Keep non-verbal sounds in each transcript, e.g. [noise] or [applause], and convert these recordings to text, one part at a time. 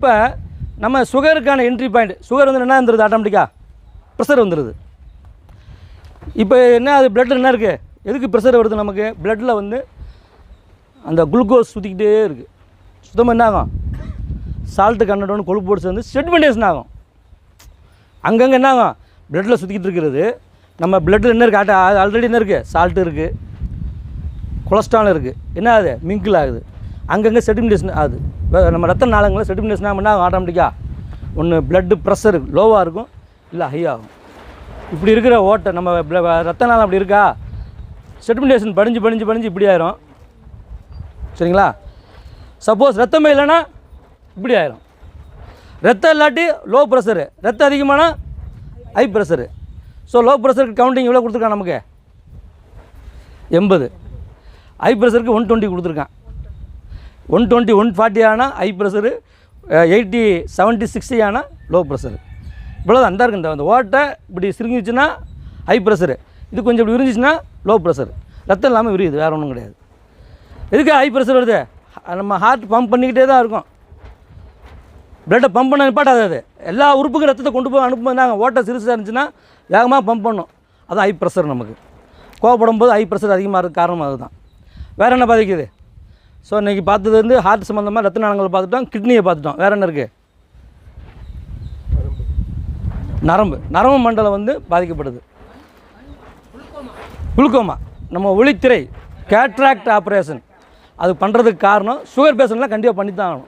இப்போ நம்ம சுகருக்கான entry point sugar வந்து என்ன வந்துடுது ஆட்டோமேட்டிக்காக ப்ரெஷர் வந்துடுது இப்போ என்ன அது பிளட்டில் என்ன இருக்குது எதுக்கு ப்ரெஷர் வருது நமக்கு? பிளட்டில் வந்து அந்த குளுக்கோஸ் சுற்றிக்கிட்டே இருக்குது சுத்தமாக என்ன ஆகும்? சால்ட்டு கண்டோன்னு கொழுப்பு போட்டு சேர்ந்து செட்மெண்டேஷன் ஆகும். அங்கங்கே என்ன ஆகும்? பிளட்டில் சுற்றிக்கிட்டு இருக்கிறது. நம்ம பிளட்டில் என்ன இருக்குது ஆல்ரெடி என்ன இருக்குது சால்ட்டு இருக்குது கொலஸ்ட்ரால் இருக்குது என்ன ஆகுது மிங்கிள் ஆகுது. அங்கங்கே செடிமினேஷன் ஆகுது நம்ம ரத்த நாளங்களில் செடிமினேஷன் ஆகும் ஆட்டோமேட்டிக்காக ஒன்று பிளட்டு ப்ரெஷர் லோவாக இருக்கும் இல்லை ஹை ஆகும் இப்படி இருக்கிற ஓட்டை நம்ம ரத்த நாளம் அப்படி இருக்கா? செடிமினேஷன் படிஞ்சு படிஞ்சு படிஞ்சு இப்படி ஆயிரும். சரிங்களா? சப்போஸ் ரத்தமே இல்லைன்னா இப்படி ஆயிரும். ரத்தம் இல்லாட்டி லோ ப்ரெஷரு ரத்தம் அதிகமானா ஹை ப்ரெஷரு ஸோ லோ ப்ரெஷருக்கு கவுண்டிங் எவ்வளோ கொடுத்துருக்கான் நமக்கு? எண்பது. ஹை ப்ரெஷருக்கு ஒன் டுவெண்ட்டி கொடுத்துருக்கான். ஒன் டுவெண்ட்டி ஒன் ஃபார்ட்டி ஆனால் high pressure eighty seventy sixty ஆனால் லோ ப்ரெஷரு இவ்வளோ அந்த இருக்குது இந்த அந்த ஓட்டை இப்படி சிரிஞ்சிச்சுன்னா ஹை ப்ரெஷரு இது கொஞ்சம் இப்படி விரிஞ்சிச்சுன்னா லோ ப்ரெஷர் ரத்தம் இல்லாமல் விரியுது வேறு ஒன்றும் கிடையாது. எதுக்கு ஹை ப்ரெஷர் வருது? நம்ம ஹார்ட் பம்ப் பண்ணிக்கிட்டே தான் இருக்கும். பிளட்டை பம்ப் பண்ண நிப்பாட்டாது அது. எல்லா உறுப்புக்கும் ரத்தத்தை கொண்டு போய் அனுப்புனாங்க ஓட்டை சிறுசாக இருந்துச்சுன்னா வேகமாக பம்ப் பண்ணும். அது ஹை ப்ரெஷர் நமக்கு. கோவப்படும் போது ஹை ப்ரெஷர் அதிகமாக இருக்க காரணம் அதுதான். வேறு என்ன பாதிக்குது? ஸோ இன்றைக்கி பார்த்தது வந்து ஹார்ட் சம்மந்தமாக ரத்த நாளங்களை பார்த்துட்டோம் கிட்னியை பார்த்துட்டோம். வேறு என்ன இருக்குது நரம்பு. நரம்பு மண்டலம் வந்து பாதிக்கப்படுது. குளுக்கோமா நம்ம ஒளித்திரை கேட்ராக்ட் ஆப்ரேஷன் அது பண்ணுறதுக்கு காரணம் சுகர் பேஷண்ட்லாம் கண்டிப்பாக பண்ணி தான் ஆகணும்.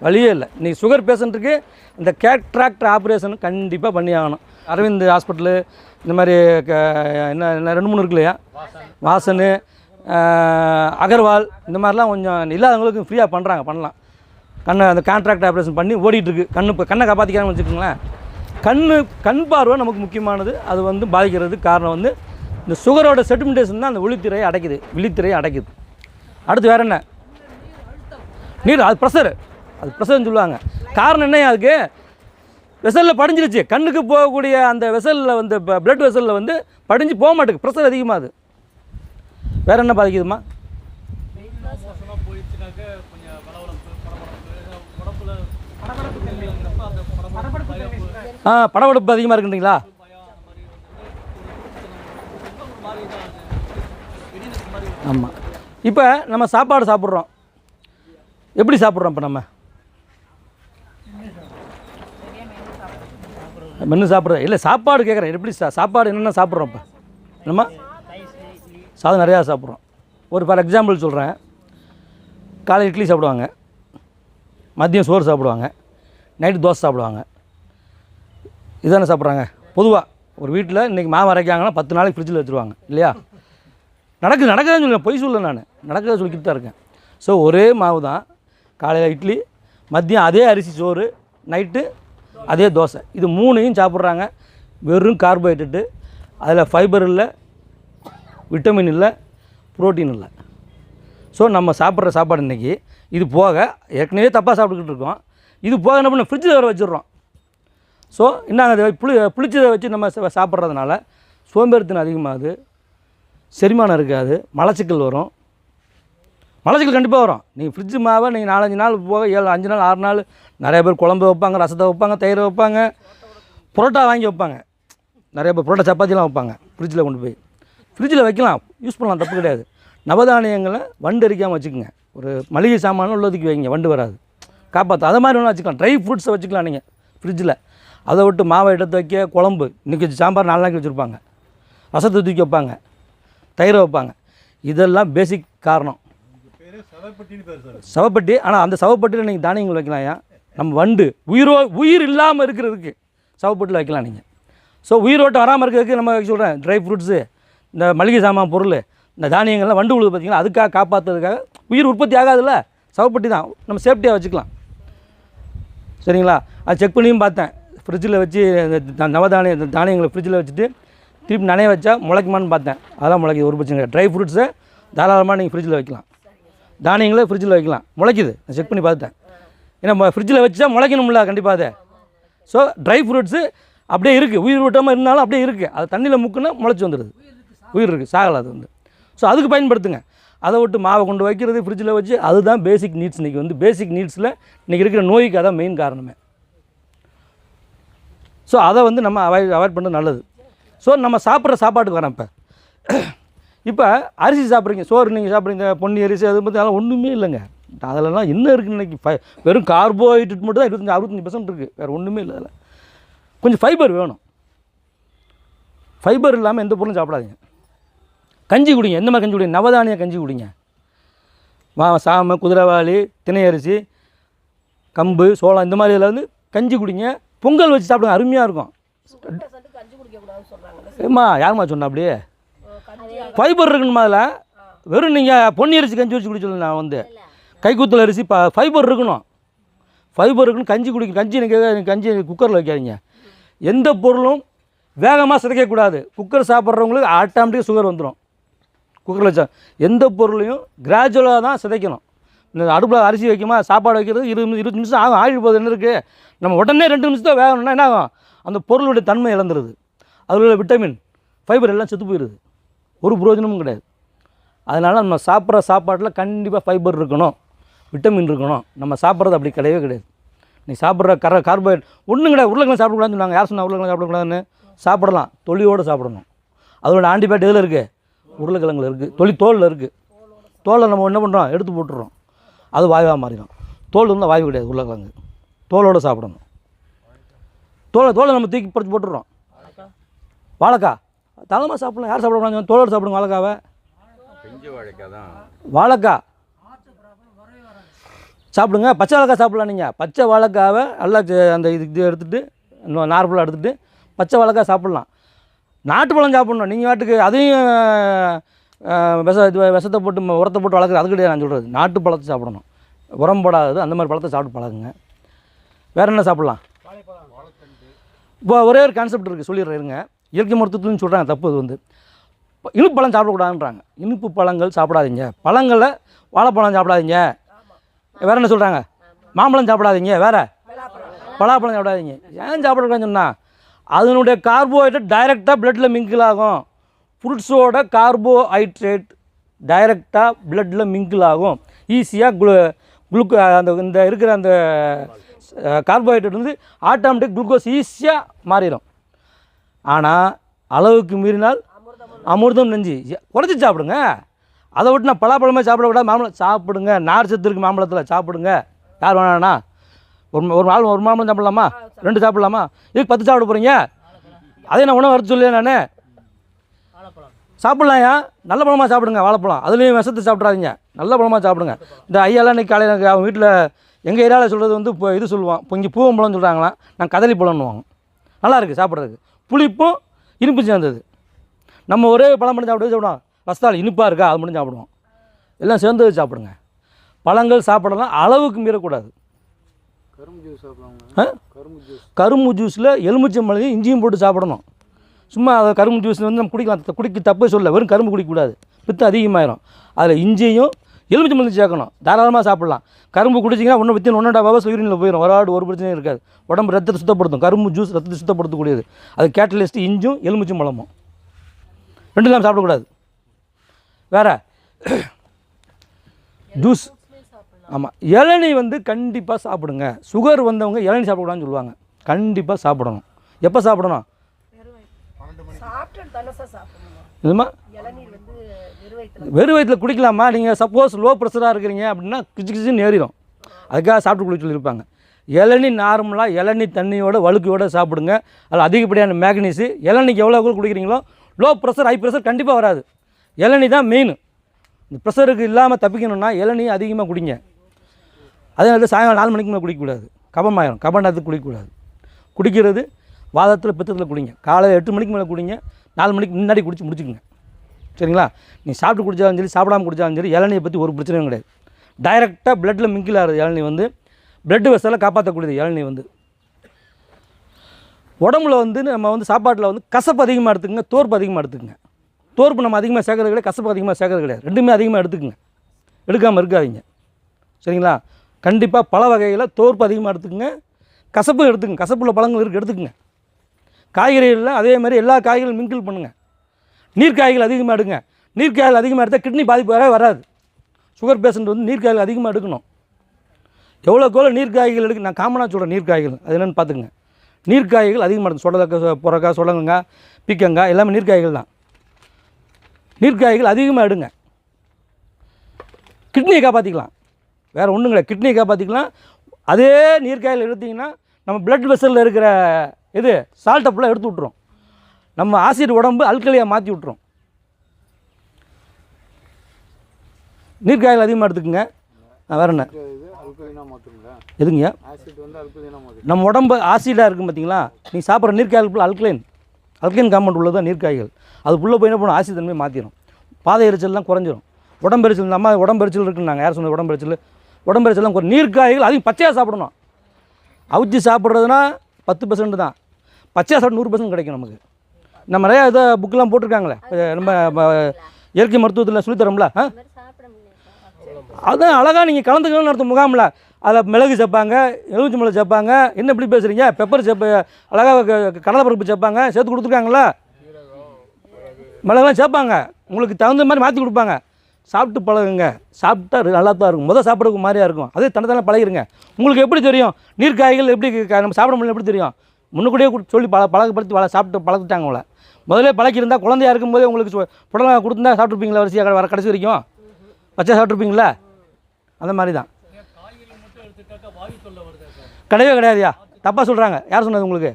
வழியே இல்லை. இன்றைக்கி சுகர் பேஷண்ட்டுக்கு இந்த கேட்ராக்ட் ஆப்ரேஷன் கண்டிப்பாக பண்ணி ஆகணும். அரவிந்த் ஹாஸ்பிட்டலு இந்த மாதிரி க- என்ன என்ன ரெண்டு மூணு இருக்கு இல்லையா? வாசனு. அகர்வால் இந்த மாதிரிலாம் கொஞ்சம் இல்லாதவங்களுக்கு ஃப்ரீயாக பண்ணுறாங்க பண்ணலாம். கண்ணை அந்த கான்ட்ராக்ட் ஆப்ரேஷன் பண்ணி ஓடிட்டுருக்கு. கண்ணு இப்போ கண்ணை காப்பாற்றிக்கான்னு வச்சுக்கோங்களேன். கண்ணு கண் பார்வை நமக்கு முக்கியமானது. அது வந்து பாதிக்கிறதுக்கு காரணம் வந்து இந்த சுகரோட செட்டிமெண்டேஷன் தான் அந்த விழித்திரையை அடைக்குது. விழித்திரையை அடைக்குது. அடுத்து வேற என்ன? நீர் அது ப்ரெஷர் அது ப்ரெஷர்னு சொல்லுவாங்க. காரணம் என்ன அதுக்கு? வெசலில் படிஞ்சிருச்சு. கண்ணுக்கு போகக்கூடிய அந்த வெசலில் வந்து ப்ளட் வெசலில் வந்து படிஞ்சு போக மாட்டேங்குது. ப்ரெஷர் அதிகமாகுது. வேற என்ன பாதிக்குதுமா ஆ படபடப்பு அதிகமாக இருக்குன்றீங்களா? ஆமாம் இப்போ நம்ம சாப்பாடு சாப்பிட்றோம். எப்படி சாப்பிட்றோம் இப்போ நம்ம? மென்று சாப்பிட்றது? இல்லை சாப்பாடு கேட்குறேன் எப்படி சாப்பாடு என்னென்ன சாப்பிட்றோம் இப்போ? நம்ம சாதம் நிறையா சாப்பிட்றோம். ஒரு ஃபார் எக்ஸாம்பிள் சொல்கிறேன் காலை இட்லி சாப்பிடுவாங்க. மதியம் சோறு சாப்பிடுவாங்க. நைட்டு தோசை சாப்பிடுவாங்க. இதானே சாப்பிட்றாங்க. பொதுவாக ஒரு வீட்டில் இன்றைக்கி மாவு அரைக்காங்கன்னா பத்து நாளைக்கு ஃப்ரிட்ஜில் வச்சுருவாங்க. இல்லையா? நடக்குது நடக்குதுன்னு சொல்லுவேன் பொய் சொல்ல நான். நடக்கிறத சொல்லிக்கிட்டு தான் இருக்கேன். ஸோ ஒரே மாவு தான். காலையில் இட்லி மதியம் அதே அரிசி சோறு நைட்டு அதே தோசை. இது மூணையும் சாப்பிட்றாங்க. வெறும் கார்போஹைட்ரேட்டு அதில் ஃபைபர் இல்லை. விட்டமின் இல்லை புரோட்டீன் இல்லை. ஸோ நம்ம சாப்பிட்ற சாப்பாடு இன்றைக்கி இது போக ஏற்கனவே தப்பாக சாப்பிட்டுக்கிட்டு இருக்கோம். இது போக என்ன பண்ண ஃப்ரிட்ஜில் வேறு வச்சிடுறோம். ஸோ என்ன அதை புளி புளிச்சதை வச்சு நம்ம சாப்பிட்றதுனால சோம்பேறித்தனம் அதிகமாகுது செரிமானம் இருக்காது மலச்சிக்கல் வரும். மலச்சிக்கல் கண்டிப்பாக வரும். நீங்கள் ஃப்ரிட்ஜு மாவை நீங்கள் நாலஞ்சு நாள் போக ஏழு அஞ்சு நாள் ஆறு நாள் நிறைய பேர் குழம்பு வைப்பாங்க ரசத்தை வைப்பாங்க தயிர் வைப்பாங்க புரோட்டா வாங்கி வைப்பாங்க. நிறைய பேர் புரோட்டா சப்பாத்திலாம் வைப்பாங்க ஃப்ரிட்ஜில் கொண்டு போய். ஃப்ரிட்ஜில் வைக்கலாம். யூஸ் பண்ணலாம் தப்பு கிடையாது. நவதானியங்களை வண்டு அரிக்காமல் வச்சுக்கோங்க. ஒரு மளிகை சாமான் உள்ளதுக்கு வைங்க வண்டு வராது. காப்பாற்று அதை மாதிரி வேணால் வச்சுக்கலாம். ட்ரை ஃப்ரூட்ஸை வச்சுக்கலாம் நீங்கள் ஃப்ரிட்ஜில் அதை விட்டு மாவை எடுத்து வைக்க குழம்பு. இன்றைக்கி சாம்பார் நாலு நாளைக்கு வச்சுருப்பாங்க. ரசத்தை தூக்கி வைப்பாங்க. தயிரை வைப்பாங்க. இதெல்லாம் பேசிக் காரணம். சவப்பட்டி ஆனால் அந்த சவப்பட்டியில் நீங்கள் தானியங்கள் வைக்கலாம்யா நம்ம வண்டு உயிரோ உயிர் இல்லாமல் இருக்கிறதுக்கு சவப்பட்டியில் வைக்கலாம் நீங்கள் ஸோ உயிரோட்டம் வராமல் இருக்கிறதுக்கு நம்ம சொல்கிறேன் ட்ரை ஃப்ரூட்ஸு இந்த மளிகை சாமான் பொருள் இந்த தானியங்கள்லாம் வண்டு உழுது பார்த்தீங்களா அதுக்காக காப்பாற்றுறதுக்காக உயிர் உற்பத்தி ஆகாதுல்ல? சவப்பட்டி தான். நம்ம சேஃப்டியாக வச்சுக்கலாம். சரிங்களா? அது செக் பண்ணியும் பார்த்தேன். ஃப்ரிட்ஜில் வச்சு இந்த நவதானிய தானியங்களை ஃப்ரிட்ஜில் வச்சுட்டு திருப்பி நனைய வச்சா முளைக்குமான்னு பார்த்தேன். அதெல்லாம் முளைக்குது ஒரு பிரச்சனை கிடையாது ட்ரை ஃப்ரூட்ஸை தாராளமாக நீங்கள் ஃப்ரிட்ஜில் வைக்கலாம். தானியங்களை ஃப்ரிட்ஜில் வைக்கலாம். முளைக்குது. நான் செக் பண்ணி பார்த்துட்டேன் ஏன்னா ஃப்ரிட்ஜில் வச்சா முளைக்கணும்ல கண்டிப்பாக அதை. ஸோ ட்ரை ஃப்ரூட்ஸு அப்படியே இருக்குது உயிர் ஊட்டமாக இருந்தாலும் அப்படியே இருக்குது அது தண்ணியில் முக்குன்னா முளைச்சி வந்துடுது உயிர் இருக்குது சாகலை அது வந்து. ஸோ அதுக்கு பயன்படுத்துங்க. அதை விட்டு மாவை கொண்டு வைக்கிறது ஃப்ரிட்ஜில் வச்சு அதுதான் பேசிக் நீட்ஸ் இன்றைக்கி வந்து பேசிக் நீட்ஸில் இன்றைக்கி இருக்கிற நோய்க்கு அதான் மெயின் காரணமே. ஸோ அதை வந்து நம்ம அவாய்ட் அவாய்ட் பண்ணுறது நல்லது. ஸோ நம்ம சாப்பிட்ற சாப்பாட்டுக்கு வரேன் இப்போ. இப்போ அரிசி சாப்பிட்றீங்க சோறு நீங்கள் சாப்பிட்றீங்க பொன்னி அரிசி அது பற்றி அதெல்லாம் ஒன்றுமே இல்லைங்க. அதிலலாம் என்ன இருக்குன்னு இன்றைக்கி ஃபை வெறும் கார்போஹைட்ரேட் மட்டும் தான் இருபத்தஞ்சி அறுபத்தஞ்சி பர்சன்ட் இருக்குது வேறு ஒன்றுமே இல்லை அதில். கொஞ்சம் ஃபைபர் வேணும். ஃபைபர் இல்லாமல் எந்த பொருளும் சாப்பிடாதீங்க. கஞ்சி குடிங்க. எந்த மாதிரி கஞ்சி குடிங்க? நவதானிய கஞ்சி குடிங்க. மா சாமை குதிரைவாளி திணையரிசி கம்பு சோளம் இந்த மாதிரி இதில் வந்து கஞ்சி குடிங்க. பொங்கல் வச்சு சாப்பிடுங்க. அருமையாக இருக்கும். ஏம்மா யாரும்மா சொன்னா அப்படியே ஃபைபர் இருக்கணுமா அதில். வெறும் நீங்கள் பொன்னி அரிசி கஞ்சி வச்சு குடிச்சு நான் வந்து. கைக்குத்தல் அரிசி ப ஃபைபர் இருக்கணும். ஃபைபர் இருக்கணும் கஞ்சி குடிக்க கஞ்சி எனக்கு கஞ்சி குக்கரில் வைக்காதீங்க. எந்த பொருளும் வேகமாக சிதைக்கக்கூடாது. குக்கர் சாப்பிட்றவங்களுக்கு ஆட்டோமேட்டிக்காக சுகர் வந்துடும் குக்கரில் வச்சா எந்த பொருளையும் கிராஜுவலாக தான் சிதைக்கணும். இந்த அடுப்பில் அரிசி வைக்குமா சாப்பாடு வைக்கிறது இருபது இருபது நிமிஷம் ஆகும் ஆகி போகுது என்ன இருக்குது நம்ம உடனே ரெண்டு நிமிஷத்தில் வேகணும்னா என்ன ஆகும்? அந்த பொருளுடைய தன்மை இழந்துருது. அதில் உள்ள விட்டமின் ஃபைபர் எல்லாம் செத்து போயிடுது ஒரு பிரயோஜனமும் கிடையாது. அதனால் நம்ம சாப்பிட்ற சாப்பாட்டில் கண்டிப்பாக ஃபைபர் இருக்கணும் விட்டமின் இருக்கணும். நம்ம சாப்பிட்றது அப்படி கிடையவே கிடையாது. நீ சாப்பிட்ற கர கார்போஹைட்ரேட் ஒன்றும் கிடையாது. உருளைக்கிழங்கு சாப்பிடக்கூடாதுன்னு சொன்னாங்க. யார் சொன்னால் உருளைக்கிழங்கு சாப்பிடக்கூடாதுன்னு? சாப்பிடலாம். தொலியோடு சாப்பிடணும். அதோட ஆன்டிபயோட்டிக் எதில் இருக்குது உருளைக்கிழங்குல இருக்குது தொலி தோலில் இருக்குது தோலை நம்ம என்ன பண்ணுறோம் எடுத்து போட்டுறோம். அது வாயுவாக மாறிடும். தோல் இருந்தால் வாயு கிடையாது உருளைக்கிழங்கு. தோலோடு சாப்பிடணும். தோலை தோலை நம்ம தூக்கி பறித்து போட்டுடுறோம் வாழைக்காய் தலைமா சாப்பிடலாம். யார் சாப்பிடக்கூடாது தோலோடு சாப்பிடுங்க வாழைக்காவை. வாழைக்காய் தான். வாழைக்காய் சாப்பிடுங்க. பச்சை வாழைக்காய் சாப்பிடலாம் நீங்கள் பச்சை வாழைக்காவை நல்லா அந்த இது எடுத்துகிட்டு நார்மலாக எடுத்துகிட்டு பச்சை வாழைக்காய் சாப்பிட்லாம். நாட்டு பழம் சாப்பிட்ணும். நீங்கள் வாட்டுக்கு அதையும் விஷ இது விஷத்தை போட்டு ம- உரத்தை போட்டு வளர்க்குறது அது கிடையாது நான் சொல்கிறது நாட்டு பழத்தை சாப்பிடணும். உரம் போடாதது அந்த மாதிரி பழத்தை சாப்பிட்டு பழகுங்க. வேறு என்ன சாப்பிட்லாம்? இப்போ ஒரே ஒரு கான்செப்ட் இருக்குது சொல்லிடுறேன் இருங்க. இயற்கை மருத்துவத்துன்னு சொல்கிறாங்க தப்பு அது வந்து. இனிப்பு பழம் சாப்பிடக்கூடாதுன்றாங்க. இனிப்பு பழங்கள் சாப்பிடாதீங்க. பழங்களில் வாழைப்பழம் சாப்பிடாதீங்க. வேறு என்ன சொல்கிறாங்க மாம்பழம் சாப்பிடாதீங்க வேறு? பலாப்பழம் சாப்பிடாதீங்க. ஏன் சாப்பிடக்கூடாதுன்னு சொன்னால் அதனுடைய கார்போஹைட்ரேட் டைரெக்டாக பிளட்டில் மிங்கிள் ஆகும். ஃப்ரூட்ஸோட கார்போஹைட்ரேட் டைரெக்டாக பிளட்டில் மிங்கிள் ஆகும். ஈஸியாக குளு குளுக்கோ அந்த இந்த இருக்கிற அந்த கார்போஹைட்ரேட் வந்து ஆட்டோமேட்டிக் குளுக்கோஸ் ஈஸியாக மாறிடும். ஆனால் அளவுக்கு மீறினால் அமிர்தம் நெஞ்சு. குறைச்சி சாப்பிடுங்க. அதை விட்டு நான் பலாப்பழமே சாப்பிடக்கூடாது. மாம்பழம் சாப்பிடுங்க. நார் சத்து இருக்குது மாம்பழத்தில் சாப்பிடுங்க. யார் வேணாண்ணா ஒரு ஒரு மாம்பழம் ஒரு மாம்பழம் சாப்பிடலாமா? ரெண்டு சாப்பிடலாமா? இதுக்கு பத்து சாப்பிட போகிறீங்க அதே நான் உணவு வர சொல்லியே நான். சாப்பிட்லாம்யா. நல்ல பழமாக சாப்பிடுங்க வாழைப்பழம். அதுலேயும் விஷத்தை சாப்பிட்றாதீங்க நல்ல பழமாக சாப்பிடுங்க. இந்த ஐயாலாம் இன்னைக்கு காலையில் அவன் வீட்டில் எங்கள் ஏரியாவில் சொல்கிறது வந்து இப்போ இது சொல்லுவான். இப்போ இங்கே பூவம்பழம் சொல்கிறாங்களாம் நான் கதலி பழம்னுவாங்க நல்லா இருக்குது சாப்பிட்றதுக்கு. புளிப்பும் இனிப்பு சேர்ந்தது. நம்ம ஒரே பழம் மட்டும் சாப்பிட்டு சாப்பிடுவோம். ரஸ்தால் இனிப்பாக இருக்கா? அது மட்டும் சாப்பிடுவோம். எல்லாம் சேர்ந்து சாப்பிடுங்க. பழங்கள் சாப்பிடலாம். அளவுக்கு மீறக்கூடாது. கரும்பு ஜூஸ் சாப்பிடலாங்க ஆ? கரும்பு ஜூஸ் கரும்பு ஜூஸில் எலுமிச்சம்பழத்தையும் இஞ்சியும் போட்டு சாப்பிடணும். சும்மா அதை கரும்பு ஜூஸ் வந்து நம்ம குடிக்கலாம். குடிக்க தப்பு சொல்ல வெறும் கரும்பு குடிக்கக்கூடாது. பித்தம் அதிகமாயிரும். அதில் இஞ்சியும் எலுமிச்சம்பழத்தையும் சேர்க்கணும். தாராளமாக சாப்பிடலாம். கரும்பு குடிச்சிங்கன்னா ஒன்று வித்தின் ஒன்றரை ஹவர்ஸ் யூரினில் போயிடும் ஒரு ஆடு ஒரு பிரச்சனையும் இருக்காது. உடம்பு ரத்தத்தை சுத்தப்படுத்தும். கரும்பு ஜூஸ் ரத்தத்தை சுத்தப்படுத்தக்கூடியது. அது கேட்டலிஸ்ட் இஞ்சும் எலுமிச்சம்பழமும் ரெண்டு இல்லாமல் சாப்பிடக்கூடாது. வேற. [coughs] ஜூஸ் ஆமாம் இளநீ வந்து கண்டிப்பாக சாப்பிடுங்க. சுகர் வந்தவங்க இளநீ சாப்பிடக்கூடாதுன்னு சொல்லுவாங்க. கண்டிப்பாக சாப்பிடணும். எப்போ சாப்பிடணும்? இதுமா வெறும் வயிற்றுல குடிக்கலாமா? நீங்கள் சப்போஸ் லோ ப்ரெஷராக இருக்கிறீங்க அப்படின்னா கிச்சு கிச்சுன்னு ஏறிடும் அதுக்காக சாப்பிட்டு குடிக்க சொல்லியிருப்பாங்க. இளநீ நார்மலாக இளநீ தண்ணியோட வழுக்கையோட சாப்பிடுங்க. அதில் அதிகப்படியான மேக்னீஸு இளநீக்கு எவ்வளோ கூட குடிக்கிறீங்களோ லோ ப்ரெஷர் ஹை ப்ரெஷர் கண்டிப்பாக வராது. இளநீ தான் மெயின் இந்த ப்ரெஷருக்கு இல்லாமல் தப்பிக்கணும்னா இளநீ அதிகமாக குடிங்க. அதே நேரத்தில் சாயங்காலம் நாலு மணிக்கு மேலே குடிக்கக்கூடாது. கபமாயிரும் நேரத்துக்கு குடிக்கக்கூடாது. குடிக்கிறது வாதத்தில் பித்தத்தில் குடிங்க. காலையில் எட்டு மணிக்கு மேலே குடிங்க. நாலு மணிக்கு முன்னாடி குடிச்சு முடிச்சுக்குங்க. சரிங்களா? நீ சாப்பிட்டு குடித்தாலும் சரி சாப்பிடாம குடித்தாலும் சரி இளநியை பற்றி ஒரு பிரச்சனையும் கிடையாது. டைரெக்டாக பிளட்டில் மிங்கில் ஆகுது இளநீ வந்து பிளட் வெசலில் காப்பாற்றக்கூடியது இளநீ வந்து. உடம்புல வந்து நம்ம வந்து சாப்பாட்டில் வந்து கசப்பு அதிகமாக எடுத்துக்கங்க தோற்பு அதிகமாக எடுத்துக்கங்க. தோற்பு நம்ம அதிகமாக சேர்க்கறது கிடையாது கசப்பு அதிகமாக சேர்க்கறது கிடையாது. ரெண்டுமே அதிகமாக எடுத்துக்கங்க. எடுக்காமல் இருக்காதீங்க. சரிங்களா? கண்டிப்பாக பல வகையில் தோற்பு அதிகமாக எடுத்துக்கங்க. கசப்பு எடுத்துக்கங்க. கசப்புள்ள பழங்கள் இருக்குது எடுத்துக்கங்க. காய்கறிகளில் அதே மாதிரி எல்லா காய்கறிகளும் மிங்கிள் பண்ணுங்கள் நீர்க்காய்கள் அதிகமாக எடுங்க. நீர்க்காய்கள் அதிகமாக எடுத்தால் கிட்னி பாதிப்பு வரவே வராது. சுகர் பேஷண்ட் வந்து நீர்க்காய்கள் அதிகமாக எடுக்கணும். எவ்வளோக்கு எவ்வளோ நீர்க்காய்கள் எடுக்க நான் காமனாக சொல்கிறேன் நீர்க்காய்கள் அது என்னென்னு பார்த்துங்க நீர்க்காய்கள் அதிகமாக எடுக்கும் சொடலக்காய் புறக்காய் சொலங்கங்காய் பிக்கங்காய் எல்லாமே நீர்க்காய்கள் தான். நீர்க்காய்கள் அதிகமாக எடுங்க. கிட்னியை காப்பாற்றிக்கலாம் வேறு ஒன்றும் இல்லை. கிட்னி காப்பாற்றிக்கலாம் அதே நீர்க்காயில் எடுத்திங்கன்னா நம்ம பிளட் வெசலில் இருக்கிற இது சால்ட்டை ஃபுல்லாக எடுத்து விட்ரும் நம்ம ஆசிட் உடம்பு அல்கலியாக மாற்றி விட்ரும் நீர்க்காயில் அதிகமாக எடுத்துக்கோங்க. ஆ, வேற என்ன? எதுங்க? நம்ம உடம்பு ஆசிடாக இருக்கும் பார்த்தீங்களா நீ சாப்பிட்ற நீர்க்காயில் ஃபுல்லாக அல்கலைன் அல்கலைன் காம்பவுண்ட் உள்ளது தான் நீர்க்காய்கள் அது உள்ளே போய் என்ன பண்ணும்? ஆசிட் தன்மை மாற்றிடும் பாதை எரிச்சல்லாம் குறைஞ்சிரும். உடம்பெரிச்சல் நம்ம உடம்பெரிச்சல் நாங்கள் யார் சொன்னது? உடம்பெரிச்சல் உடம்பெரிச்சல்லாம் குறை. நீர்க்காய்கள் அதிகம் பச்சையாக சாப்பிடணும். அவிச்சு சாப்பிட்றதுனா பத்து பர்சன்ட் தான். பச்சையாக சாப்பிட்டு நூறு பர்சன்ட் கிடைக்கும் நமக்கு. நம்ம நிறையா இதை புக்கெலாம் போட்டிருக்காங்களே. நம்ம இயற்கை மருத்துவத்தில் சொல்லித்தரோம்ல அதான் அழகாக நீங்கள் கலந்துக்கணும்னு அர்த்தம் முகாமில். அதில் மிளகு சேர்ப்பாங்க எலுமிச்சி மிளகு சேர்ப்பாங்க என்ன இப்படி பேசுகிறீங்க பெப்பர் சேர்ப்ப அழகாக கடலைப்பருப்பு சேர்ப்பாங்க சேர்த்து கொடுத்துருக்காங்களா? மிளகுலாம் சேர்ப்பாங்க. உங்களுக்கு தகுந்த மாதிரி மாற்றி கொடுப்பாங்க. சாப்பிட்டு பழகுங்க. சாப்பிட்டா நல்லா தான் இருக்கும். முதல் சாப்பிட்றதுக்கு மாதிரியா இருக்கும். அதே தனத்தான பழகிருங்க. உங்களுக்கு எப்படி தெரியும்? நீர்க்காய்கள் எப்படி க- நம்ம சாப்பிட முடியல எப்படி தெரியும்? முன்னுக்கூடயே சொல்லி பழ பழக்கப்படுத்தி பழ சாப்பிட்டு பழகிட்டாங்க உங்களை. முதல்ல பழக்கியிருந்தா குழந்தையா இருக்கும்போதே உங்களுக்கு புடலங்காய் கொடுத்துருந்தா சாப்பிட்ருப்பீங்களா வரிசையாக வர கடைசி வரைக்கும்? பச்சை சாப்பிட்ருப்பீங்களா அந்த மாதிரி தான். கிடையவே கிடையாதுயா? தப்பாக சொல்கிறாங்க யார் சொன்னது உங்களுக்கு?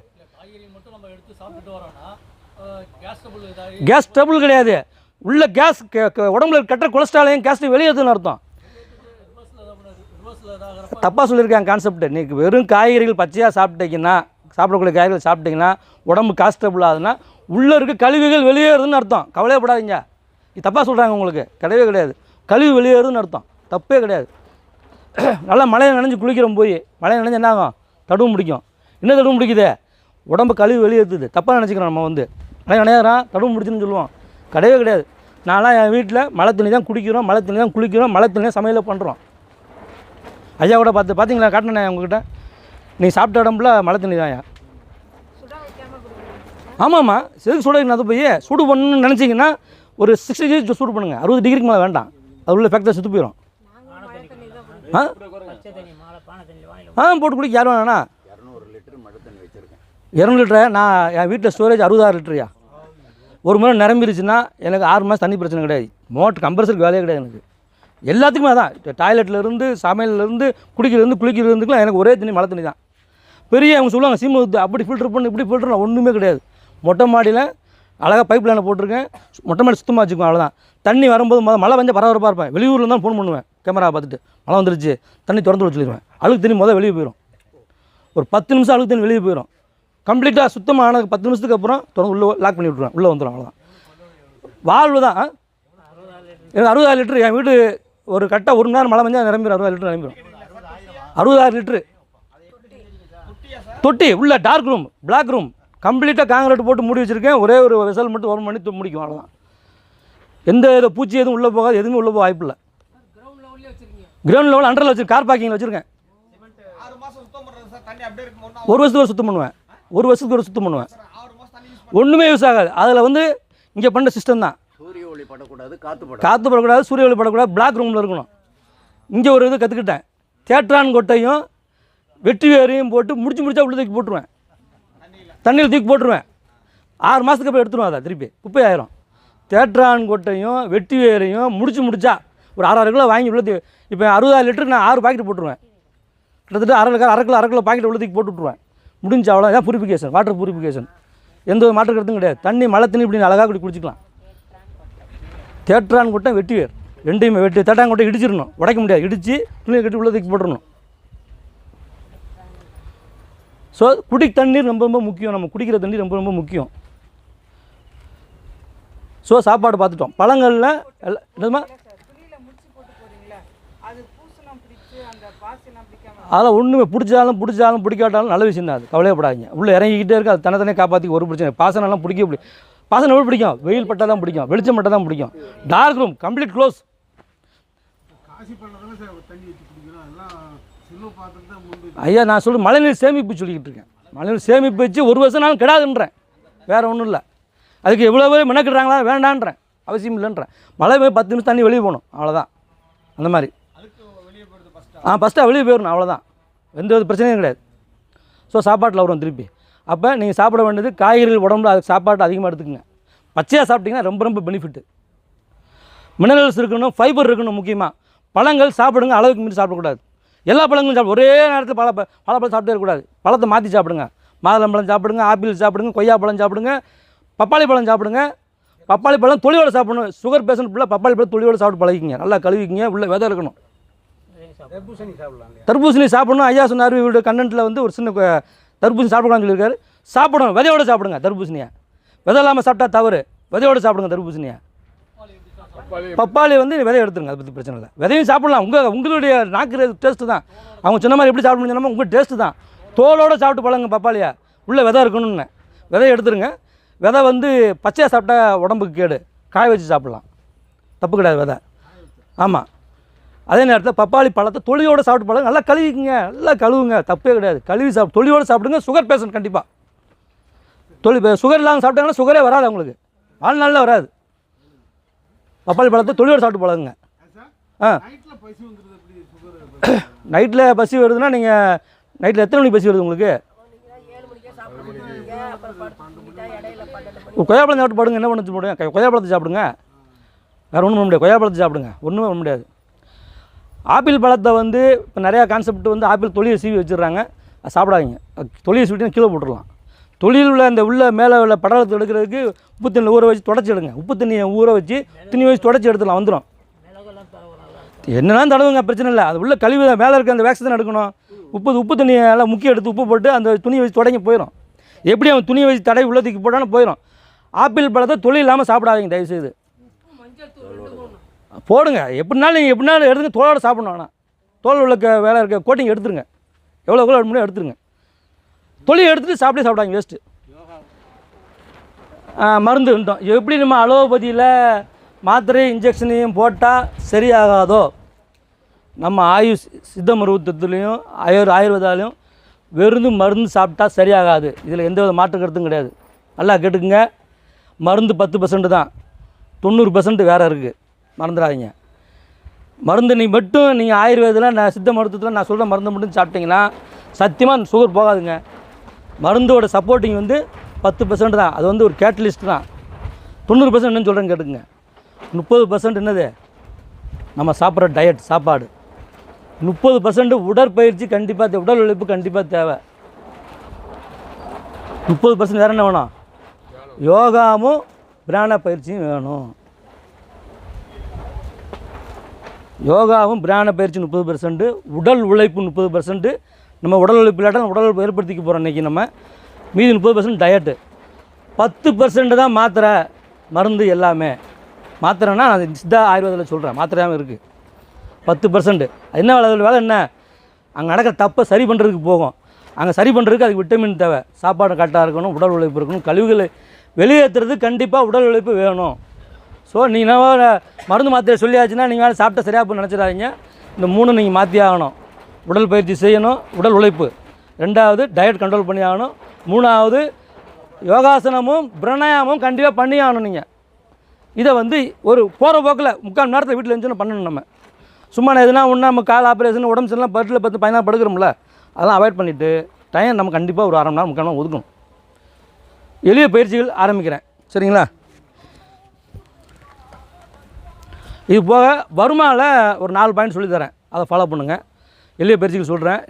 கேஸ் ட்ரபிள் கிடையாது. உள்ள கேஸ் க- உடம்புல கெட்ட கொலஸ்ட்ராலையும் கேஸ்ட்டு வெளியேறதுன்னு அர்த்தம். தப்பாக சொல்லியிருக்காங்க கான்செப்ட் நீங்கள் வெறும் காய்கறிகள் பச்சையாக சாப்பிட்டீங்கன்னா சாப்பிடக்கூடிய காய்கறிகள் சாப்பிட்டீங்கன்னா உடம்பு காஸ்டபுள் ஆகுதுன்னா உள்ளே இருக்க கழிவுகள் வெளியேறுதுன்னு அர்த்தம். கவலையப்படாதீங்க. இது தப்பாக சொல்கிறாங்க உங்களுக்கு. கிடையவே கிடையாது. கழிவு வெளியேறுதுன்னு அர்த்தம். தப்பே கிடையாது. [clears throat] நல்லா மழையை நினைஞ்சு குளிக்கிறோம் போய். மழையை நினைஞ்சு என்ன ஆகும்? தடுவு முடிக்கும் என்ன தடுவு முடிக்குது உடம்பு கழிவு வெளியேற்றுது தப்பாக நினச்சிக்கிறோம் நம்ம வந்து. மழை நனையாதான் தடுவு முடிச்சுன்னு சொல்லுவோம். கிடையவே கிடையாது. நான்லாம் என் வீட்டில் மழை தண்ணி தான் குடிக்கிறோம் மழை தண்ணி தான் குளிக்கிறோம் மழை தண்ணி தான் சமையலை பண்ணுறோம். ஐயா கூட பார்த்து பார்த்தீங்களா காட்டினேன் உங்ககிட்ட? நீ சாப்பிட்ட உடம்புல மழை தண்ணி தான் ஆமாம்மா செதுக்கு சுட அது போய் சூடு பண்ணணும்னு நினச்சிங்கன்னா ஒரு சிக்ஸ்டி டிகிரி சூடு பண்ணுங்கள் அறுபது டிகிரிக்கு மேலே வேண்டாம். அது உள்ள ஃபேக்டர் செத்து போயிடும் ஆ? ஆ போட்டு குடிக்க. யாரும் வேணா லிட்டர் இரநூறு லிட்டரை? நான் என் வீட்டில் ஸ்டோரேஜ் அறுபதாறு லிட்டரியா ஒரு முறை நிரம்பிருச்சுன்னா எனக்கு ஆறு மாதம் தண்ணி பிரச்சனை கிடையாது. மோட்டர் கம்பல்சரி வேலையே கிடையாது எனக்கு. எல்லாத்துக்குமே அதான். டாய்லெட்லேருந்து சமையலேருந்து குடிக்கிறதுலேருந்து குளிக்கிறதுக்குலாம் எனக்கு ஒரே தண்ணி மழை தண்ணி தான் பெரிய அவங்க சொல்லுவாங்க சீமை அப்படி ஃபில்டர் பண்ணு இப்படி ஃபில்டர் ஒன்றுமே கிடையாது. மொட்டை மாடியில் அழகாக பைப் லைனை போட்டிருக்கேன். மொட்டை மாடி சுத்தமாக வச்சுக்குவேன் அவ்வளோதான் தண்ணி வரும்போது மொதல் மழை வந்து பரபரப்பாக இருப்பேன். வெளியூரில் தான் ஃபோன் பண்ணுவேன். கேமரா பார்த்துட்டு மழை வந்துருச்சு தண்ணி திறந்து வச்சுருவேன் அழுக்கு தண்ணி முதல் வெளியே போயிடும் ஒரு பத்து நிமிஷம் அழுக்கு தண்ணி வெளியே போயிடும் கம்ப்ளீட்டாக சுத்தமாக ஆனது பத்து நிமிஷத்துக்கு அப்புறம் தொடர்ந்து உள்ளே லாக் பண்ணி விட்ருவேன் உள்ளே வந்துடும் அவ்வளோதான் வாழ்வு தான் எனக்கு அறுபதாயிரம் லிட்டரு என் வீடு ஒரு கரெக்டாக ஒரு மணி நேரம் மழை மஞ்சால் நிரம்பிடும் அறுபதாயிரம் லிட்டர் நிரம்பிடும் அறுபதாயிரம் லிட்டரு. தொட்டி உள்ள டார்க் ரூம் பிளாக் ரூம் கம்ப்ளீட்டாக காங்கிரீட் போட்டு மூடி வச்சுருக்கேன். ஒரே ஒரு விசல் மட்டும் ஒரு மணி முடிக்கும். அவ்வளோதான் எந்த வித பூச்சி எதுவும் உள்ளே போகாது. எதுவுமே உள்ளே போக வாய்ப்பு இல்லை கிரவுண்ட் லெவல் அண்டரில் வச்சுருக்கேன் கார் பார்க்கிங்கில் வச்சுருக்கேன். ஒரு வருஷத்துக்கு சுத்தம் பண்ணுவேன். ஒரு வருஷத்துக்கு ஒரு சுத்தம் பண்ணுவேன். ஒன்றுமே யூஸ் ஆகாது. அதில் வந்து இங்கே பண்ணுற சிஸ்டம் தான். சூரிய ஒளி படக்கூடாது காற்று படம் காற்று படக்கூடாது சூரிய ஒளி படக்கூடாது பிளாக் ரூமில் இருக்கணும். இங்கே ஒரு இது கற்றுக்கிட்டேன் தேற்றான் கொட்டையும் வெட்டி வேரையும் போட்டு முடிச்சு முடிச்சா உள்ள தூக்கி போட்டுருவேன். தண்ணியில் தூக்கி போட்டுருவேன். ஆறு மாதத்துக்கு அப்புறம் எடுத்துருவேன் அதை திருப்பி. குப்பை ஆயிரும். தேற்றான் கொட்டையும் வெட்டி வேரையும் முடிச்சு முடிச்சா ஒரு அரை கிலோ வாங்கி உள்ள இப்போ அறுபதாயிரம் லிட்டருக்கு நான் ஆறு பாக்கெட் போட்டுருவேன். கிட்டத்தட்ட அரை கிலோ அரை கிலோ அரை கிலோ பாக்கெட் உள்ள தூக்கி போட்டு விட்ருவேன் முடிஞ்ச அவ்வளோ ஏதாவது பூரிஃபிகேஷன் வாட்டர் பூரிஃபிகேஷன் எந்த ஒரு மாற்று கருத்தும் கிடையாது. தண்ணி மழை தண்ணி இப்படி அழகாக குடி குடிச்சிக்கலாம். தேட்டரான் கூட்டம் வெட்டி வேர். ரெண்டையுமே வெட்டி தேட்டான் இடிச்சிடணும். உடைக்க முடியாது. இடித்து துணியை கட்டி உள்ளே தூக்கி போட்டுடணும். ஸோ குடி தண்ணீர் ரொம்ப ரொம்ப முக்கியம். நம்ம குடிக்கிற தண்ணி ரொம்ப ரொம்ப முக்கியம். ஸோ சாப்பாடு பார்த்துட்டோம். பழங்களில் எல்லாம் என்னதுமா துணியில முடிச்சு போட்டு போறீங்களா அது பூசெல்லாம் பிடிச்சு அந்த பாசிலாம் பிடிக்காம அதெல்லாம் ஒன்றுமே பிடிச்சாலும் பிடிச்சாலும் பிடிக்காட்டாலும் நல்ல விஷயம் தான் அது. கவலையப்படாதீங்க. உள்ளே இறங்கிக்கிட்டே இருக்கு அது தனித்தனியாக காப்பாற்றி ஒரு பிரச்சனை பாசனம்லாம் பிடிக்க பிடி பாசனம் எப்படி பிடிக்கும்? வெயில் பட்டால் தான் பிடிக்கும். வெளிச்சம் பட்டால் தான் பிடிக்கும். டார்க் ரூம் கம்ப்ளீட் க்ளோஸ் ஐயா நான் சொல்லி மழைநீர் சேமிப்பு சொல்லிக்கிட்டு இருக்கேன். மழைநீர் சேமிப்பு வச்சு ஒரு வருஷம் நாள் கெடாதுன்றேன். வேறு ஒன்றும் இல்லை. அதுக்கு எவ்வளோ பேர் மெனக்கிடுறாங்களா? வேண்டான்றேன். அவசியம் இல்லைன்றேன். மழை போய் பத்து நிமிஷம் தண்ணி வெளியே போகணும். அவ்வளோதான் அந்த மாதிரி. ஆ ஃபஸ்ட்டு வெளியே போயிடணும் அவ்வளோதான் எந்த ஒரு பிரச்சனையும் கிடையாது. ஸோ சாப்பாட்டில் வரும் திருப்பி. அப்போ நீங்கள் சாப்பிட வேண்டியது காய்கறிகள் உடம்புல அதுக்கு சாப்பாடு அதிகமாக எடுத்துக்கங்க. பச்சையாக சாப்பிட்டிங்கன்னா ரொம்ப ரொம்ப பெனிஃபிட்டு மினரல்ஸ் இருக்கணும் ஃபைபர் இருக்கணும் முக்கியமாக பழங்கள் சாப்பிடுங்க அளவுக்கு மீறி சாப்பிடக்கூடாது. எல்லா பழங்களும் சாப்பிடும் ஒரே நேரத்தில் பழ பழப்பழம் சாப்பிட்டே இருக்கக்கூடாது. பழத்தை மாற்றி சாப்பிடுங்க. மாதுளம்பழம் சாப்பிடுங்க ஆப்பிள் சாப்பிடுங்க கொய்யாப்பழம் சாப்பிடுங்க பப்பாளி பழம் சாப்பிடுங்க. பப்பாளி பழம் தொழிலோடு சாப்பிடணும். சுகர் பேஷண்ட் ஃபுல்லாக பப்பாளி பழம் தொழிலோடு சாப்பிட்டு பழகிங்க நல்லா கழுவிக்கிங்க உள்ள விதை இருக்கணும். தர்பூசணி சாப்பிடலாம் தர்பூசணி சாப்பிடணும். ஐயா சொன்னார் இவருடைய கண்டென்ட்டில் வந்து ஒரு சின்ன தர்பூசணி சாப்பிடலாம்னு சொல்லியிருக்காரு. சாப்பிடணும். விதையோட சாப்பிடுங்க தர்பூசணியை. விதை இல்லாமல் சாப்பிட்டா தவறு. விதையோட சாப்பிடுங்க தர்பூசணியை. பப்பாளி வந்து விதை எடுத்துருங்க அதை பற்றி பிரச்சனை இல்லை. விதையும் சாப்பிடலாம். உங்கள் உங்களுடைய நாக்கு டேஸ்ட்டு தான். அவங்க சொன்ன மாதிரி எப்படி சாப்பிடணும்னு சொன்னாமல் உங்கள் டேஸ்ட்டு தான். தோலோடு சாப்பிட்டு பழங்க பப்பாளியா. உள்ளே விதை இருக்கணும்னு. விதை எடுத்துருங்க. விதை வந்து பச்சையாக சாப்பிட்டா உடம்புக்கு கேடு. காய வச்சு சாப்பிட்லாம். தப்பு கிடையாது விதை. ஆமாம் அதே நேரத்தில் பப்பாளி பழத்தை தொழியோடு சாப்பிட்டு பழம் நல்லா கழுவிக்குங்க. நல்லா கழுவுங்க. தப்பே கிடையாது. கழுவி சாப்பிட்டு தொழியோடு சாப்பிடுங்க. சுகர் பேஷண்ட் கண்டிப்பாக தொழில் சுகர் இல்லாமல் சாப்பிட்டாங்கன்னா சுகரே வராது அவங்களுக்கு. வாழ்நாளில் வராது. பப்பாளி பழத்தை தொழியோடு சாப்பிட்டு பழகுங்க. ஆ. நைட்டில் பசி வருதுன்னா நீங்கள் நைட்டில் எத்தனை மணிக்கு பசி வருது உங்களுக்கு? கொய்யாப்பழம் சாப்பிட்டு படுங்க. என்ன பண்ணி முடியும் கொய்யாப்பழத்தை சாப்பிடுங்க. வேறு ஒன்றும் பண்ண முடியாது. கொய்யாப்பழத்தை சாப்பிடுங்க. ஒன்றும் பண்ண முடியாது. ஆப்பிள் பழத்தை வந்து இப்போ நிறையா கான்செப்ட் வந்து ஆப்பிள் தொழிலை சீவி வச்சுடுறாங்க. சாப்பிடாதீங்க. தொழில் தொழிலை சீவிட்டு கீழே போட்டுடலாம். தொழில் உள்ள அந்த உள்ள மேலே உள்ள படலத்தை எடுக்கிறதுக்கு உப்பு தண்ணியில் ஊற வச்சு தொடச்சி எடுங்க. உப்பு தண்ணியை ஊற வச்சு துணி வச்சு தொடச்சி எடுத்துடலாம். வந்துடும் என்னெல்லாம் தடவுங்க பிரச்சனை இல்லை. அது உள்ள கழிவு மேலே இருக்க அந்த வேக்சின் எடுக்கணும். உப்பு உப்பு தண்ணியை எல்லாம் முக்கிய எடுத்து உப்பு போட்டு அந்த துணி வச்சு தொடங்கி போயிடும் எப்படி அவன் துணியை வச்சு தடவி உள்ளத்துக்கு போட்டாலும் போயிடும் ஆப்பிள் பழத்தை தொழில் இல்லாமல் சாப்பிடாதீங்க தயவுசெய்து. போடுங்க. எப்படினாலும் நீங்கள் எப்படினாலும் எடுத்துங்க. தோலோட சாப்பிடணும் ஆனால் தோல் உள்ள வேலை இருக்க கோட்டிங் எடுத்துருங்க. எவ்வளோ எவ்வளோ முடியும் எடுத்துருங்க. தொழில் எடுத்துகிட்டு சாப்பிட்டே சாப்பிடாங்க வேஸ்ட்டு மருந்து வந்துட்டோம். எப்படி நம்ம அலோபதியில் மாத்திரை இன்ஜெக்ஷனையும் போட்டால் சரியாகாதோ நம்ம ஆயுஷ் சித்த மருத்துவத்துலேயும் ஆயுர் ஆயுர்வேதாலையும் வெறுந்து மருந்து சாப்பிட்டா சரியாகாது. இதில் எந்த வித மாற்று கருத்தும் கிடையாது. நல்லா கேட்டுக்குங்க. மருந்து பத்து பர்சன்ட் தான். தொண்ணூறு பர்சன்ட் வேறு இருக்குது மறந்துடாதீங்க. மருந்து நீ மட்டும் நீங்கள் ஆயுர்வேதில் நான் சித்த மருத்துவத்தில் நான் சொல்கிற மருந்து மட்டும் சாப்பிட்டீங்கன்னா சத்தியமாக சுகர் போகாதுங்க. மருந்தோட சப்போர்ட்டிங் வந்து பத்து பர்சன்ட் தான். அது வந்து ஒரு கேட்டலிஸ்ட் தான். தொண்ணூறு பர்சன்ட் என்னன்னு சொல்கிறேன்னு கேட்டுங்க முப்பது பர்சன்ட் என்னது? நம்ம சாப்பிட்ற டயட் சாப்பாடு. முப்பது பர்சன்ட் உடற்பயிற்சி கண்டிப்பாக தேவை. உடல் உழைப்பு கண்டிப்பாக தேவை. முப்பது பர்சன்ட் வேறு என்ன வேணும்? யோகாவும் பிராண பயிற்சியும் வேணும். யோகாவும் பிராண பயிற்சி முப்பது பெர்சன்ட்டு உடல் உழைப்பு முப்பது பெர்சன்ட்டு நம்ம உடல் உழைப்பு இல்லாட்டால் உடல் உழைப்பு ஏற்படுத்திக்க போகிறோம் இன்றைக்கி நம்ம. மீதி முப்பது பெர்சன்ட் டயட்டு பத்து பர்சன்ட் தான் மாத்திரை மருந்து எல்லாமே. மாத்திரைன்னா நான் சித்தா ஆயுர்வேதத்தில் சொல்கிறேன் மாத்திரையாகவும் இருக்குது பத்து பர்சன்ட் என்ன வேலை வேலை என்ன? அங்கே நடக்கிற தப்பை சரி பண்ணுறதுக்கு போகும். அங்கே சரி பண்ணுறதுக்கு அதுக்கு விட்டமின் தேவை. சாப்பாடு கரெக்டாக இருக்கணும் உடல் உழைப்பு இருக்கணும் கழிவுகளை வெளியேற்றுறது கண்டிப்பாக உடல் உழைப்பு வேணும். ஸோ நீங்கள் மருந்து மாத்திரை சொல்லியாச்சுன்னா நீங்கள் சாப்பிட்ட சரியாக போய் நினச்சிடாதீங்க. இந்த மூணு நீங்கள் மாற்றி ஆகணும். உடல் பயிற்சி செய்யணும் உடல் உழைப்பு. ரெண்டாவது டயட் கண்ட்ரோல் பண்ணி ஆகணும். மூணாவது யோகாசனமும் பிரணாயாமும் கண்டிப்பாக பண்ணி ஆகணும் நீங்கள் இதை வந்து ஒரு போகிற போக்கில் முக்கால் மணி நேரத்தில் வீட்டில் இருந்துச்சுன்னு பண்ணணும் நம்ம. சும்மா எதுனா ஒன்று நம்ம கால் ஆப்ரேஷன் உடம்பு சரியில்லாம் பட்டில் பத்து பதினாறு படுக்கிறோம்ல அதெல்லாம் அவாய்ட் பண்ணிவிட்டு டைம் நம்ம கண்டிப்பாக ஒரு அரை மணி நேரம் முக்கால் ஒதுக்கணும். எளிய பயிற்சிகள் ஆரம்பிக்கிறேன். சரிங்களா? இது போக வருமாவில் ஒரு நாலு பாயிண்ட் சொல்லித்தரேன். அதை ஃபாலோ பண்ணுங்கள் எளிய பயிற்சிகள் சொல்கிறேன்